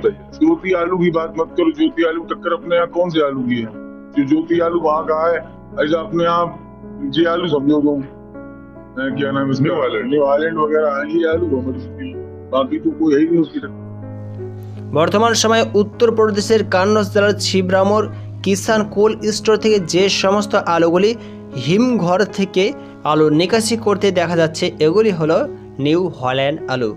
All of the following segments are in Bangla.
लगता है ज्योति आलू की बात मत करो ज्योति आलू टक्कर अपने यहाँ कौन से आलू की है जो ज्योति आलू वहाँ का है ऐसा अपने यहाँ जे आलू समझो तुम अ, क्या नाम है इसका न्यू आइलैंड न्यू आइलैंड वगैरह है ये आलू हमारी सिटी में। बाकी तो कोई है ही नहीं उसकी टक्कर বর্তমান সময়ে উত্তরপ্রদেশের কান্নজ জেলার ছিবরামোর কিষান কোল্ড স্টোর থেকে যে সমস্ত আলুগুলি হিমঘর থেকে আলু নিকাশি করতে দেখা যাচ্ছে এগুলি হলো নিউ হল্যান্ড আলু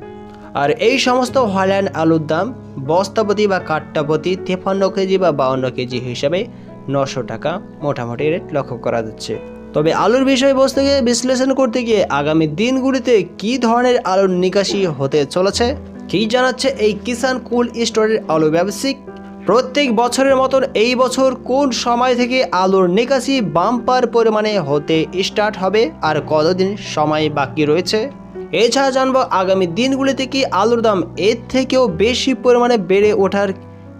আর এই সমস্ত হল্যান্ড আলুর দাম বস্তাপতি বা কাট্টাপতি তেপান্ন কেজি বা বাউন্ন কেজি হিসাবে নশো টাকা মোটামুটি রেট লক্ষ্য করা যাচ্ছে। তবে আলুর বিষয়বস্তুকে বিশ্লেষণ করতে গিয়ে আগামী দিনগুলিতে কী ধরনের আলুর নিকাশি হতে চলেছে, কি জানাচ্ছে এই কিষান কুল স্টোরের আলু ব্যবসায়িক? প্রত্যেক বছরের মতন এই বছর কোন সময় থেকে আলুর নিকাশি বাম্পার পরিমাণে হতে স্টার্ট হবে আর কতদিন সময় বাকি রয়েছে? এছাড়া জানব আগামী দিনগুলিতে কি আলুর দাম এর থেকেও বেশি পরিমাণে বেড়ে ওঠার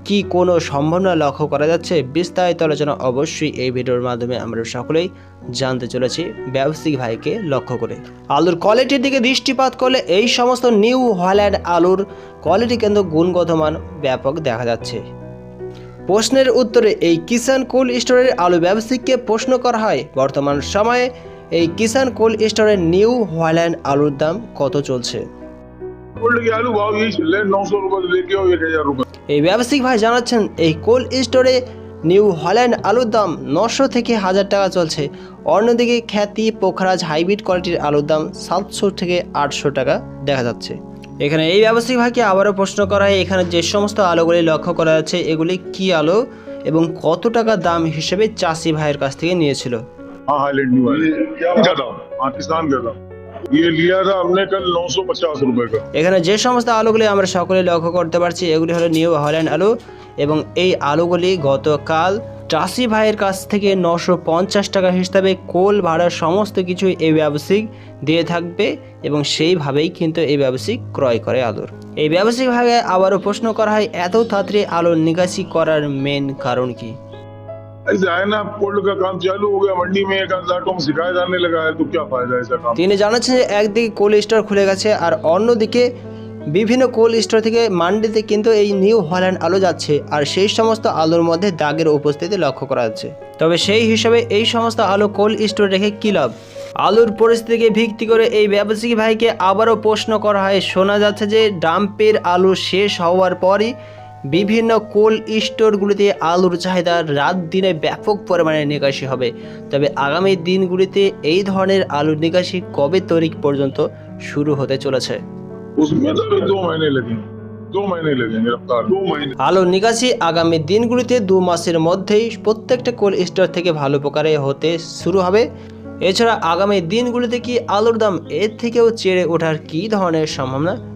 কি কোনো সম্ভাবনা লক্ষ্য করা যাচ্ছে? বিস্তারিত আলোচনা অবশ্যই এই ভিডিওর মাধ্যমে আমরা সকলেই জানতে চলেছি। ব্যবসায়িক ভাইকে লক্ষ্য করে। আলুর কোয়ালিটির দিকে দৃষ্টিপাত করলে এই সমস্ত নিউ হল্যান্ড আলুর কোয়ালিটি কিন্তু গুণগত মান ব্যাপক দেখা যাচ্ছে। প্রশ্নের উত্তরে এই কিষান কোল্ড স্টোরের আলু ব্যবসায়িককে প্রশ্ন করা হয়। বর্তমান সময়ে এই কিষান কোল্ড স্টোরের নিউ হোয়াল্যান্ড আলুর দাম কত চলছে? এই ব্যবসায়িক ভাই জানাচ্ছেন এই কোল্ড স্টোরে নিউ হল্যান্ড আলুর দাম নশো থেকে হাজার টাকা চলছে। অন্যদিকে খ্যাতি পোখরাজ হাইব্রিড কোয়ালিটির আলুর দাম সাতশো থেকে আটশো টাকা দেখা যাচ্ছে। এখানে এই ব্যবসায়িক ভাইকে আবারও প্রশ্ন করা হয় এখানে যে সমস্ত আলোগুলি লক্ষ্য করা যাচ্ছে এগুলি কি আলো এবং কত টাকা দাম হিসেবে চাষি ভাইয়ের কাছ থেকে নিয়েছিল? हाँ हाईलैंड न्यू आइलैंड क्या था हाँ किसान का था ये लिया था हमने कल नौ सौ पचास रुपए का এখানে যে সমস্ত আলুগুলি আমরা সকলে লক্ষ্য করতে পারছি এগুলি হলো নিউ হল্যান্ড আলু এবং এই আলুগুলি গতকাল চাষি ভাইয়ের কাছ থেকে নশো পঞ্চাশ টাকা হিসাবে কোল ভাড়া সমস্ত কিছু এই ব্যবসায়িক দিয়ে থাকবে এবং সেইভাবেই কিন্তু এই ব্যবসায়িক ক্রয় করে আলুর এই ব্যবসায়িক ভাবে আবারও প্রশ্ন করা হয় এত তাড়াতাড়ি আলুর নিকাশি করার মেন কারণ কি ऐसे है ना कोल्ड का काम चालू हो गया मंडी में एक आध आटों में शिकायत आने लगा है तो क्या फायदा है ऐसा काम তিনি জানাচ্ছেন যে একদিকে কোল্ড স্টোর খুলে গেছে আর অন্যদিকে বিভিন্ন কোল্ড স্টোর থেকে মান্ডিতে কিন্তু এই নিউ হল্যান্ড আলু যাচ্ছে আর সেই সমস্ত আলুর মধ্যে দাগের উপস্থিতি লক্ষ্য করা যাচ্ছে তবে সেই হিসাবে এই সমস্ত আলু কোল্ড স্টোর রেখে কী লাভ আলুর পরিস্থিতিকে ভিত্তি করে এই ব্যবসায়িক ভাইকে আবারও প্রশ্ন করা হয় শোনা যাচ্ছে যে ডাম্পের আলু শেষ হওয়ার পরই বিভিন্ন কোল্ড স্টোরগুলিতে আলুর চাহিদা রাত দিনে ব্যাপক পরিমাণে নিকাশি হবে। তবে আগামী দিনগুলিতে এই ধরনের আলুর নিকাশি কবে তারিখ পর্যন্ত শুরু হতে চলেছে? আলু নিকাশি আগামী দিনগুলিতে দু মাসের মধ্যেই প্রত্যেকটা কোল্ড স্টোর থেকে ভালো প্রকারে হতে শুরু হবে। এছাড়া আগামী দিনগুলিতে কি আলুর দাম এর থেকেও চেড়ে ওঠার কি ধরনের সম্ভাবনা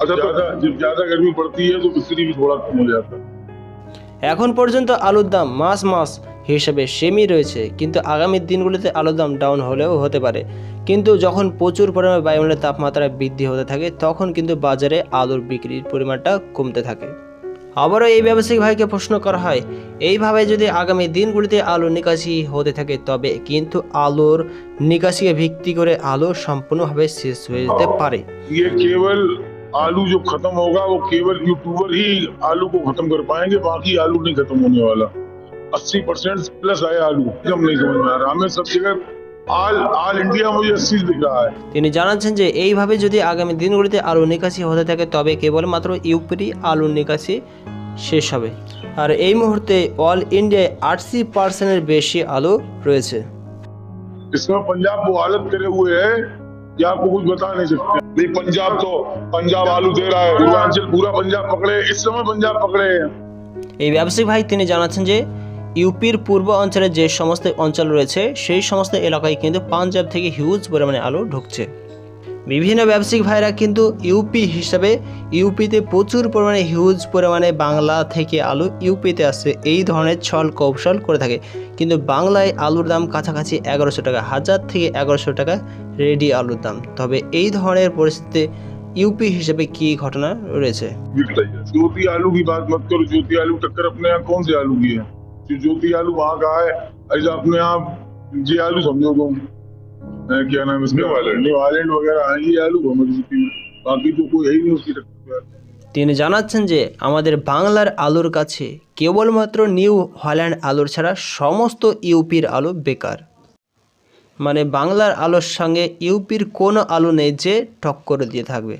अच्छा ज्यादा जब ज्यादा गर्मी पड़ती है तो बिक्री भी थोड़ा कम हो जाता है এখন পর্যন্ত আলুর দাম মাস মাস হিসেবে সেমই রয়েছে কিন্তু আগামী দিনগুলিতে আলুর দাম ডাউন হলেও হতে পারে কিন্তু যখন প্রচুর পরিমাণে বায়ুমণ্ডলের তাপমাত্রা বৃদ্ধি হতে থাকে তখন কিন্তু বাজারে আলুর বিক্রির পরিমাণটা কমতে থাকে আবারও এই ব্যবসায়িক ভাইকে প্রশ্ন করা হয় এইভাবে যদি আগামী দিনগুলিতে আলুর নিকাশি হতে থাকে তবে কিন্তু আলুর নিকাশিকে ভিত্তি করে আলু সম্পূর্ণভাবে শেষ হয়ে যেতে পারে ये केवल आलू जो खत्म होगा वो केवल यूट्यूबर ही आलू को खत्म कर पाएंगे बाकी आलू नहीं खत्म होने वाला अस्सी परसेंट प्लस आया आलू हम नहीं समझ में आ रहा हमें सब जगह ऑल ऑल इंडिया मुझे अस्सी दिख रहा है তিনি জানাচ্ছেন যে এইভাবে যদি আগামী দিনগুলিতে আলু নিকাশি হতে থাকে তবে কেবলমাত্র ইউপিরই আলুর নিকাশি শেষ হবে আর এই মুহূর্তে অল ইন্ডিয়ায় আটশি পার্সেন্টের বেশি আলু রয়েছে इसमें पंजाब वो हालत करे हुए है कि आपको कुछ बता नहीं सकते नहीं पंजाब तो पंजाब आलू दे रहा है पूर्वांचल पूरा पंजाब पकड़े इस समय पंजाब पकड़े हैं এই ব্যবসায়িক ভাই তিনি জানাচ্ছেন যে ইউপির পূর্ব অঞ্চলে যে সমস্ত অঞ্চল রয়েছে সেই সমস্ত এলাকায় কিন্তু পাঞ্জাব থেকে হিউজ পরিমাণে আলু ঢুকছে বিভিন্ন ব্যবসায়িক ভাইরা কিন্তু ইউপি হিসাবে ইউপিতে প্রচুর পরিমাণে হিউজ পরিমাণে বাংলা থেকে আলু ইউপিতে আসছে এই ধরনের ছল কৌশল করে থাকে কিন্তু বাংলায় আলুর দাম কাছাকাছি এগারোশো টাকা হাজার থেকে এগারোশো টাকা রেডি আলুর দাম তবে এই ধরনের পরিস্থিতিতে ইউপি হিসেবে কি ঘটনা রয়েছে बिकता ही है ज्योति आलू की बात मत करो ज्योति आलू टक्कर अपने यहाँ कौन से आलू की है जो ज्योति आलू वहां का है ऐसा अपने यहाँ जे आलू समझो तुम अ, क्या नाम है इसका न्यू आइलैंड वगैरह है ये आलू हमारी यूपी में बाकी तो कोई है ही नहीं उसकी टक्कर पे। তিনি জানাচ্ছেন যে আমাদের বাংলার আলুর কাছে কেবলমাত্র নিউ হল্যান্ড আলুর ছাড়া সমস্ত ইউপির আলু বেকার মানে বাংলার আলুর সঙ্গে ইউপির কোনো আলু নেই যে টক্কর দিয়ে থাকবে